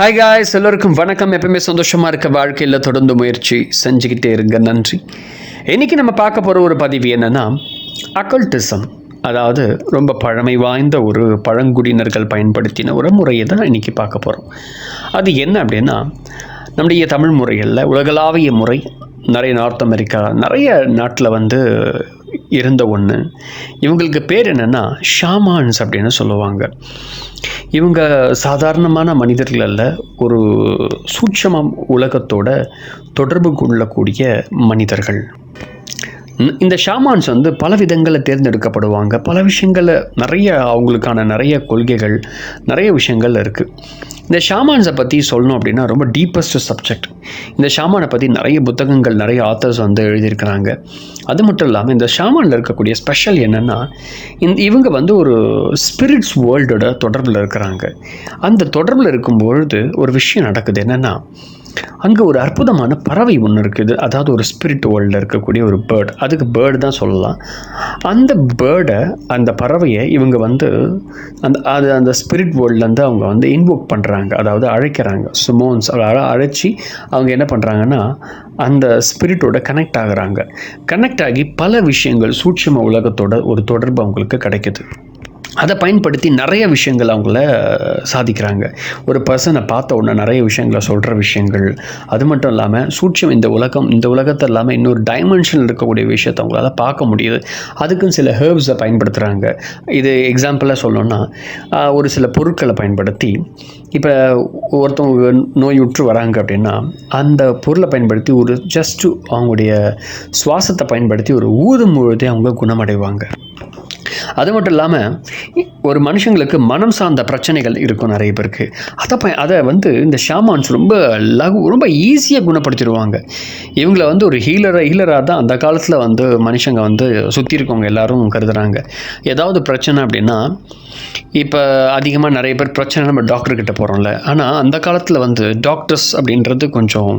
Hi guys எல்லோருக்கும் வணக்கம். எப்பவுமே சந்தோஷமாக இருக்க வாழ்க்கையில் தொடர்ந்து முயற்சி செஞ்சுக்கிட்டே இருங்க. நன்றி. இன்றைக்கி நம்ம பார்க்க போகிற ஒரு பதிவு என்னென்னா அக்கல்டிசம் அதாவது ரொம்ப பழமை வாய்ந்த ஒரு பழங்குடியினர்கள் பயன்படுத்தின ஒரு முறையை தான் இன்றைக்கி பார்க்க போகிறோம் அது என்ன அப்படின்னா நம்முடைய தமிழ் முறைகளில் உலகளாவிய முறை நிறைய நார்த் அமெரிக்கா நிறைய நாட்டில் வந்து இருந்த ஒன்று இவங்களுக்கு பேர் என்னென்னா ஷாமான்ஸ் அப்படின்னு சொல்லுவாங்க. இவங்க சாதாரணமான மனிதர்கள் அல்ல ஒரு சூட்சமம் உலகத்தோட தொடர்பு கொள்ளக்கூடிய மனிதர்கள். இந்த ஷாமான்ஸ் வந்து பல விதங்களில் தேர்ந்தெடுக்கப்படுவாங்க. பல விஷயங்களில் நிறைய அவங்களுக்கான நிறைய கொள்கைகள் நிறைய விஷயங்கள் இருக்குது இந்த ஷாமான்ஸை பற்றி சொல்லணும் அப்படின்னா ரொம்ப டீப்பஸ்ட் சப்ஜெக்ட் இந்த ஷாமானை பற்றி நிறைய புத்தகங்கள் நிறைய ஆத்தர்ஸ் வந்து எழுதியிருக்கிறாங்க. அது மட்டும் இல்லாமல் இந்த ஷாமானில் இருக்கக்கூடிய ஸ்பெஷல் என்னென்னா இந்த இவங்க வந்து ஒரு ஸ்பிரிட்ஸ் வேர்ல்டோட தொடர்பில் இருக்கிறாங்க. அந்த தொடர்பில் இருக்கும்பொழுது ஒரு விஷயம் நடக்குது என்னென்னா அங்கே ஒரு அற்புதமான பறவை ஒன்று இருக்குது. அதாவது ஒரு ஸ்பிரிட் வேர்ல்டில் இருக்கக்கூடிய ஒரு பேர்டு அதுக்கு பேர்டு தான் சொல்லலாம். அந்த பேர்டை அந்த பறவையை இவங்க வந்து அந்த அது அந்த ஸ்பிரிட் வேர்ல்ட்லேருந்து அவங்க வந்து இன்வோக் பண்ணுறாங்க அதாவது அழைக்கிறாங்க. சுமோன்ஸ் அழைச்சி அவங்க என்ன பண்ணுறாங்கன்னா அந்த ஸ்பிரிட்டோட கனெக்ட் ஆகுறாங்க. கனெக்ட் ஆகி பல விஷயங்கள் சூட்சும உலகத்தோட ஒரு தொடர்பு அவங்களுக்கு கிடைக்குது. அதை பயன்படுத்தி நிறைய விஷயங்கள் அவங்கள சாதிக்கிறாங்க. ஒரு பர்சனை பார்த்த உடனே நிறைய விஷயங்களை சொல்கிற விஷயங்கள். அது மட்டும் இல்லாமல் சூட்சம் இந்த உலகம் இந்த உலகத்தை இல்லாமல் இன்னொரு டைமென்ஷனில் இருக்கக்கூடிய விஷயத்தை அவங்களால பார்க்க முடியுது. அதுக்கும் சில ஹேர்ப்ஸை பயன்படுத்துகிறாங்க இது எக்ஸாம்பிளாக சொல்லணும்னா ஒரு சில பொருட்களை பயன்படுத்தி இப்போ ஒருத்தவங்க நோயுற்று வராங்க அப்படின்னா அந்த பொருளை பயன்படுத்தி ஒரு ஜஸ்ட்டு அவங்களுடைய சுவாசத்தை பயன்படுத்தி ஒரு ஊதும் பொழுதே அவங்க குணமடைவாங்க. அது மட்டும் இல்லாமல் ஒரு மனுஷங்களுக்கு மனம் சார்ந்த பிரச்சனைகள் இருக்கும் நிறைய பேருக்கு. அதை ப அதை வந்து இந்த ஷாமான்ஸ் ரொம்ப லகு ரொம்ப ஈஸியாக குணப்படுத்திடுவாங்க. இவங்கள வந்து ஒரு ஹீலராக ஹீலராக தான் அந்த காலத்தில் வந்து மனுஷங்க வந்து சுற்றி இருக்கவங்க எல்லாரும் கருதுகிறாங்க ஏதாவது பிரச்சனை அப்படின்னா இப்போ அதிகமாக நிறைய பேர் பிரச்சனை நம்ம டாக்டர்கிட்ட போகிறோம்ல ஆனால் அந்த காலத்தில் வந்து டாக்டர்ஸ் அப்படின்றது கொஞ்சம்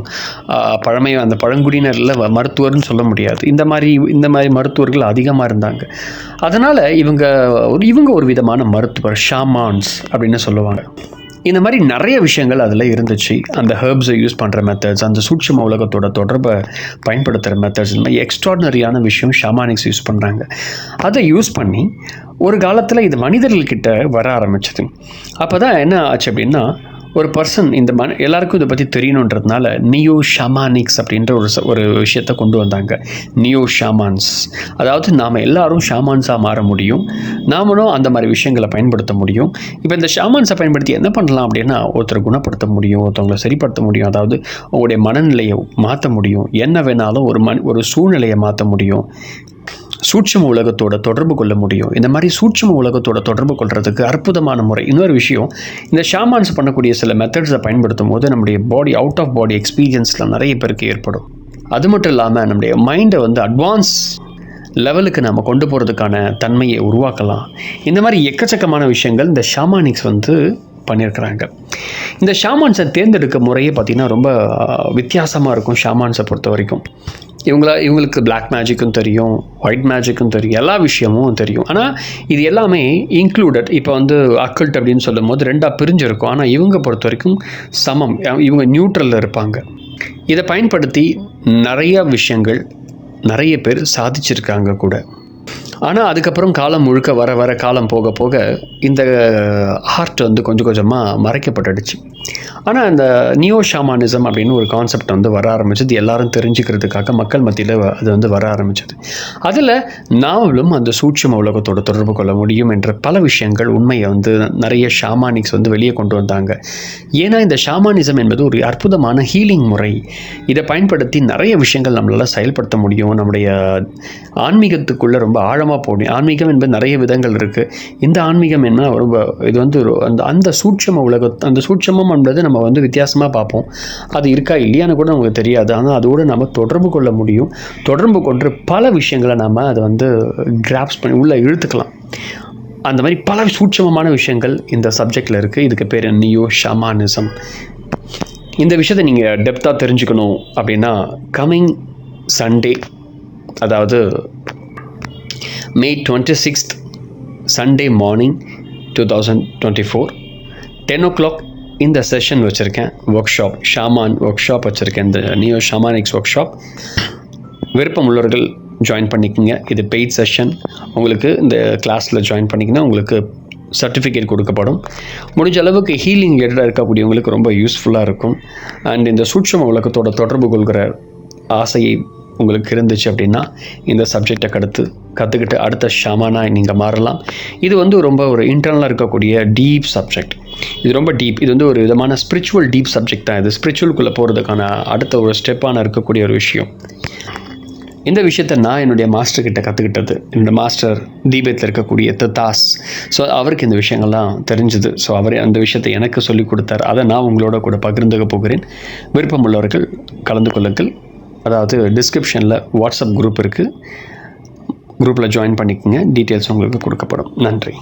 பழமை அந்த பழங்குடியினரில் மருத்துவர்னு சொல்ல முடியாது. இந்த மாதிரி இந்த மாதிரி மருத்துவர்கள் அதிகமாக இருந்தாங்க. அதனால் இவங்க ஒரு இவங்க ஒரு விதமான மருத்துவர் ஷாமான்ஸ் அப்படின்னு சொல்லுவாங்க. இந்த மாதிரி நிறைய விஷயங்கள் அதில் இருந்துச்சு. அந்த ஹெர்ப்ஸை யூஸ் பண்ணுற மெத்தட்ஸ் அந்த சூட்சும உலகத்தோட தொடர்பை பயன்படுத்துகிற மெத்தட்ஸ் இந்த மாதிரி எக்ஸ்ட்ராடனரியான விஷயம் ஷாமானிக்ஸ் யூஸ் பண்ணுறாங்க அதை யூஸ் பண்ணி ஒரு காலத்தில் இது மனிதர்கள்கிட்ட வர ஆரம்பிச்சது. அப்போ தான் என்ன ஆச்சு அப்படின்னா ஒரு பர்சன் இந்த மன எல்லாருக்கும் இதை பற்றி தெரியணுன்றதுனால நியோ ஷாமானிக்ஸ் அப்படின்ற ஒரு ஒரு விஷயத்தை கொண்டு வந்தாங்க. நியோ ஷாமான்ஸ் அதாவது நாம் எல்லாரும் ஷாமான்ஸாக மாற முடியும். நாமளும் அந்த மாதிரி விஷயங்களை பயன்படுத்த முடியும். இப்போ இந்த ஷாமான்ஸை பயன்படுத்தி என்ன பண்ணலாம் அப்படின்னா ஒருத்தரை குணப்படுத்த முடியும் ஒருத்தவங்களை சரிப்படுத்த முடியும். அதாவது உங்களுடைய மனநிலையை மாற்ற முடியும். என்ன வேணாலும் ஒரு மண் ஒரு சூழ்நிலையை மாற்ற முடியும். சூட்சம உலகத்தோட தொடர்பு கொள்ள முடியும். இந்த மாதிரி சூட்சம உலகத்தோட தொடர்பு கொள்றதுக்கு அற்புதமான முறை. இன்னொரு விஷயம் இந்த ஷாமான்ஸ் பண்ணக்கூடிய சில மெத்தட்ஸை பயன்படுத்தும் போது நம்முடைய பாடி அவுட் ஆஃப் பாடி எக்ஸ்பீரியன்ஸில் நிறைய பேருக்கு ஏற்படும். அது மட்டும் இல்லாமல் நம்முடைய மைண்டை வந்து அட்வான்ஸ் லெவலுக்கு நம்ம கொண்டு போகிறதுக்கான தன்மையை உருவாக்கலாம். இந்த மாதிரி எக்கச்சக்கமான விஷயங்கள் இந்த ஷாமானிக்ஸ் வந்து பண்ணியிருக்கிறாங்க இந்த ஷாமான்ஸை தேர்ந்தெடுக்க முறையே பார்த்திங்கன்னா ரொம்ப வித்தியாசமாக இருக்கும் ஷாமான்ஸை பொறுத்த வரைக்கும் இவங்கள இவங்களுக்கு பிளாக் மேஜிக்கும் தெரியும் ஒயிட் மேஜிக்கும் தெரியும் எல்லா விஷயமும் தெரியும். ஆனால் இது எல்லாமே இன்க்ளூடட் இப்போ வந்து அக்கல்ட் அப்படின்னு சொல்லும் போது ரெண்டாக பிரிஞ்சிருக்கும். ஆனால் இவங்க பொறுத்த வரைக்கும் சமம். இவங்க நியூட்ரலில் இருப்பாங்க. இதை பயன்படுத்தி நிறைய விஷயங்கள் நிறைய பேர் சாதிச்சிருக்காங்க கூட. ஆனால் அதுக்கப்புறம் காலம் முழுக்க வர வர காலம் போக போக இந்த ஆர்ட் வந்து கொஞ்சம் கொஞ்சமாக மறைக்கப்பட்டுடுச்சு. ஆனால் இந்த நியோ ஷாமானிசம் அப்படின்னு ஒரு கான்செப்ட் வந்து வர ஆரம்பிச்சது எல்லாரும் தெரிஞ்சுக்கிறதுக்காக மக்கள் மத்தியில் அது வந்து வர ஆரம்பிச்சது. அதில் நாவலும் அந்த சூட்சும உலகத்தோட தொடர்பு கொள்ள முடியும் என்ற பல விஷயங்கள் உண்மையை வந்து நிறைய ஷாமானிக்ஸ் வந்து வெளியே கொண்டு வந்தாங்க. ஏன்னா இந்த ஷாமானிசம் என்பது ஒரு அற்புதமான ஹீலிங் முறை. இதை பயன்படுத்தி நிறைய விஷயங்கள் நம்மளால் செயல்படுத்த முடியும். நம்முடைய ஆன்மீகத்துக்குள்ளே ரொம்ப ஆழமாக போகணும் ஆன்மீகம் என்பது நிறைய விதங்கள் இருக்குது இந்த ஆன்மீகம் என்ன ரொம்ப இது வந்து அந்த அந்த சூட்சம உலக அந்த சூட்சமம் என்பது நம்ம வந்து வித்தியாசமாக பார்ப்போம். அது இருக்கா இல்லையான்னு கூட நமக்கு தெரியாது. ஆனால் அதோடு நம்ம தொடர்பு கொள்ள முடியும். தொடர்பு கொண்டு பல விஷயங்களை நம்ம அதை வந்து கிராப்ஸ் பண்ணி உள்ளே இழுத்துக்கலாம். அந்த மாதிரி பல சூட்சமமான விஷயங்கள் இந்த சப்ஜெக்டில் இருக்குது இதுக்கு பேர் நியோ ஷமானிசம் இந்த விஷயத்தை நீங்கள் டெப்த்தாக தெரிஞ்சுக்கணும் அப்படின்னா கம்மிங் சண்டே அதாவது May twenty sixth Sunday morning two thousand twenty four ten o'clock இந்த செஷன் வச்சுருக்கேன் ஒர்க் ஷாப் ஷாமான் ஒர்க் ஷாப் வச்சுருக்கேன். இந்த நியோ ஷாமானிக்ஸ் ஒர்க் ஷாப் விருப்பம் உள்ளவர்கள் ஜாயின் பண்ணிக்கோங்க. இது பெய்ட் செஷன் உங்களுக்கு இந்த கிளாஸில் ஜாயின் பண்ணிங்கன்னா உங்களுக்கு சர்டிஃபிகேட் கொடுக்கப்படும். முடிஞ்ச அளவுக்கு ஹீலிங் ரிலேட்டடாக இருக்கக்கூடியவங்களுக்கு ரொம்ப யூஸ்ஃபுல்லாக இருக்கும். அண்ட் இந்த சூட்சம உலகத்தோட தொடர்பு கொள்கிற ஆசையை உங்களுக்கு இருந்துச்சு அப்படின்னா இந்த சப்ஜெக்டை கடுத்து கற்றுக்கிட்டு அடுத்த ஷமானாக நீங்கள் மாறலாம். இது வந்து ரொம்ப ஒரு இன்டர்னலாக இருக்கக்கூடிய டீப் சப்ஜெக்ட் இது ரொம்ப டீப் இது வந்து ஒரு விதமான ஸ்பிரிச்சுவல் டீப் சப்ஜெக்ட் தான் இது. ஸ்பிரிச்சுவல்குள்ளே போகிறதுக்கான அடுத்த ஒரு ஸ்டெப்பான இருக்கக்கூடிய ஒரு விஷயம். இந்த விஷயத்தை நான் என்னுடைய மாஸ்டர்கிட்ட கற்றுக்கிட்டது என்னோடய மாஸ்டர் தீபத்தில் இருக்கக்கூடிய தாஸ் ஸோ அவருக்கு இந்த விஷயங்கள்லாம் தெரிஞ்சுது. ஸோ அவர் அந்த விஷயத்தை எனக்கு சொல்லிக் கொடுத்தார். அதை நான் உங்களோட கூட பகிர்ந்துக்க போகிறேன். விருப்பம் உள்ளவர்கள் கலந்து கொள்ளுங்கள். அதாவது டிஸ்கிரிப்ஷனில் வாட்ஸ்அப் குரூப் இருக்குது குரூப்பில் ஜாயின் பண்ணிக்கோங்க. டீட்டெயில்ஸ் உங்களுக்கு கொடுக்கப்படும். நன்றி.